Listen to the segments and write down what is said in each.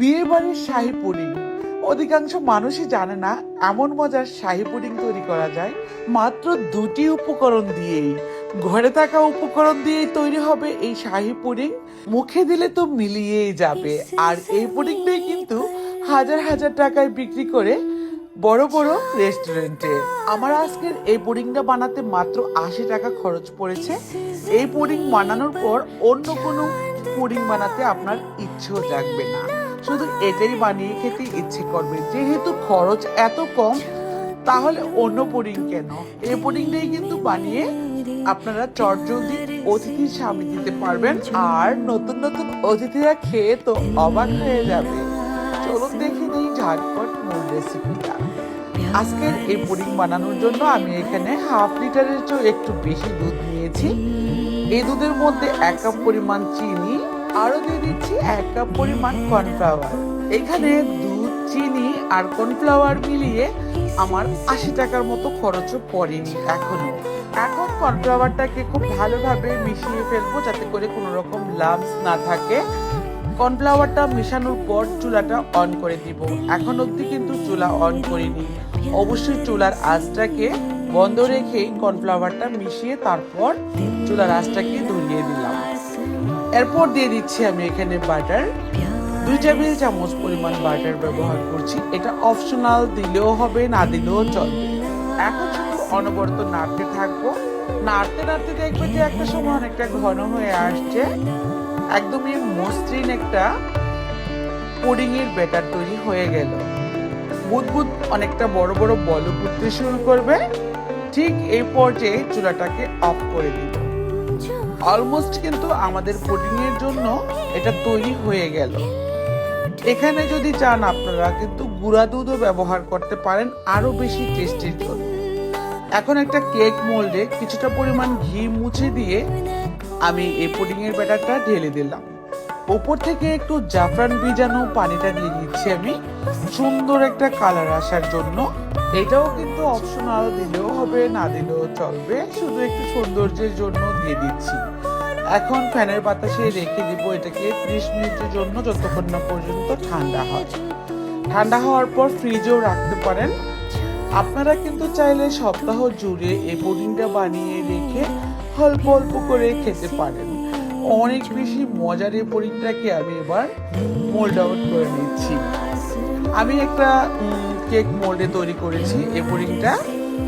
বিয়ে বাড়ির শাহী পুডিং। অধিকাংশ মানুষই জানে না এমন মজার শাহী পুডিং তৈরি করা যায়। মাত্র দুটি উপকরণ দিয়েই। ঘরে থাকা উপকরণ দিয়েই তৈরি হবে এই শাহী পুডিং। মুখে দিলে তো মিলিয়েই যাবে। আর এই পুডিংটাই কিন্তু হাজার হাজার টাকায় বিক্রি করে বড় বড় রেস্টুরেন্টে। আমার আজকের এই পুডিংটা বানাতে মাত্র আশি টাকা খরচ পড়েছে। এই পুডিং বানানোর পর অন্য কোনো পুডিং বানাতে আপনার ইচ্ছেও জাগবে না। শুধু এটাই বানিয়ে খেতে ইচ্ছে করবে। যেহেতু খরচ এত কম, তাহলে অন্য পুডিং কেন? এই পুডিংটাই কিন্তু বানিয়ে আপনারা চটজলদি অতিথির সামনে দিতে পারবেন। আর নতুন নতুন অতিথিরা খেয়ে তো অবাক হয়ে যাবে। চলুন দেখে নিই ঝটপট মূল রেসিপিটা আজকের এই পুডিং বানানোর জন্য আমি এখানে হাফ লিটারের চেয়ে একটু বেশি দুধ নিয়েছি। এই দুধের মধ্যে এক কাপ পরিমাণ চিনি আরও দিয়ে দিচ্ছি এক কাপ পরিমাণ কর্নফ্লাওয়ার। এখানে দুধ, চিনি আর কর্নফ্লাওয়ার মিলিয়ে আমার আশি টাকার মতো খরচও পড়েনি এখনও। এখন কর্নফ্লাওয়ারটাকে খুব ভালোভাবে মিশিয়ে ফেলব যাতে করে কোনো রকম লাম্পস না থাকে। কর্নফ্লাওয়ারটা মেশানোর পর চুলাটা অন করে দিব। এখন অবধি কিন্তু চুলা অন করিনি। অবশ্যই চুলার আঁচটাকে বন্ধ রেখেই কর্নফ্লাওয়ারটা মিশিয়ে তারপর চুলার আঁচটাকে ধরিয়ে দিলাম। এরপর দিয়ে দিচ্ছি আমি এখানে বাটার। দুই টেবিল চামচ পরিমাণ বাটার ব্যবহার করছি। এটা অপশনাল দিলেও হবে, না দিলেও চলবে। এখন শুধু অনবরত নাড়তে থাকব। নাড়তে নাড়তে দেখবে যে একটা সময় অনেকটা ঘন হয়ে আসছে। একদমই মসৃণ একটা পুডিং এর ব্যাটার তৈরি হয়ে গেল। বুদবুদ অনেকটা বড় বড় বল উঠতে শুরু করবে। ঠিক এই পর্যায়ে চুলাটাকে অফ করে দিব। অলমোস্ট কিন্তু আমাদের পুডিং এর জন্য এটা তৈরি হয়ে গেল। এখানে যদি চান আপনারা কিন্তু গুঁড়া দুধও ব্যবহার করতে পারেন, আরও বেশি টেস্টির জন্য। এখন একটা কেক মোল্ডে কিছুটা পরিমাণ ঘি মুছে দিয়ে আমি এই পুডিং এর ব্যাটারটা ঢেলে দিলাম। ওপর থেকে একটু জাফরান ভিজানো পানিটা দিয়ে দিচ্ছি আমি। সুন্দর একটা কালার আসার জন্য এটাও কিন্তু অপশনাল দিলেও হবে, না দিলেও চলবে। শুধু একটু সৌন্দর্যের জন্য দিয়ে দিচ্ছি। এখন ফ্যানের বাতাসে রেখে দিব এটাকে ত্রিশ মিনিটের জন্য, যতক্ষণ না পর্যন্ত ঠান্ডা হয়। ঠান্ডা হওয়ার পর ফ্রিজেও রাখতে পারেন। আপনারা কিন্তু চাইলে সপ্তাহ জুড়ে এই পুডিংটা বানিয়ে রেখে অল্প অল্প করে খেতে পারেন। অনেক বেশি মজার এই পুডিংটাকে আমি এবার মোল্ড আউট করে নিচ্ছি। আমি একটা কেক মোল্ডে তৈরি করেছি। এই পুডিংটা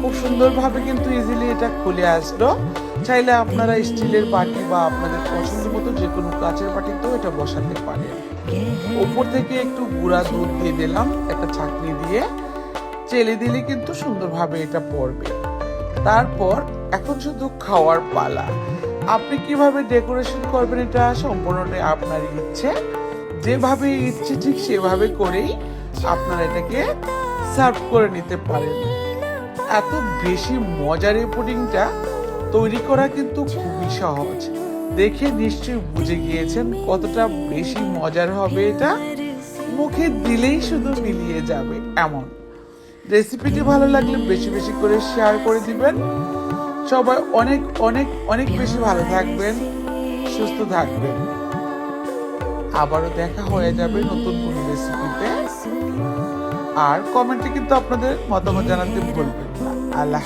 খুব সুন্দরভাবে কিন্তু ইজিলি এটা খুলে আসলো। চাইলে আপনারা স্টিলের বাটি বা আপনাদের পছন্দ মতো যে কোনো কাঁচের বাটিতেও এটা বসাতে পারেন। ওপর থেকে একটু গুঁড়া দুধ দিয়ে দিলাম একটা ছাকনি দিয়ে। চেলে দিলে কিন্তু সুন্দরভাবে এটা পড়বে। তারপর এখন শুধু খাওয়ার পালা। আপনি কীভাবে ডেকোরেশন করবেন এটা সম্পূর্ণটাই আপনার ইচ্ছে। যেভাবে ইচ্ছে ঠিক সেভাবে করেই আপনারা এটাকে সার্ভ করে নিতে পারেন এত বেশি মজার এই পুডিংটা তৈরি করা কিন্তু খুবই সহজ। দেখে নিশ্চয়ই বুঝে গিয়েছেন কতটা বেশি মজার হবে এটা। মুখে দিলেই শুধু মিলিয়ে যাবে এমন। রেসিপিটি ভালো লাগলে বেশি বেশি করে শেয়ার করে দিবেন। সবাই অনেক অনেক অনেক বেশি ভালো থাকবেন, সুস্থ থাকবেন। আবারও দেখা হয়ে যাবে নতুন কোন রেসিপিতে আর কমেন্টে কিন্তু আপনাদের মতামত জানাতে ভুলবেন না। আল্লাহ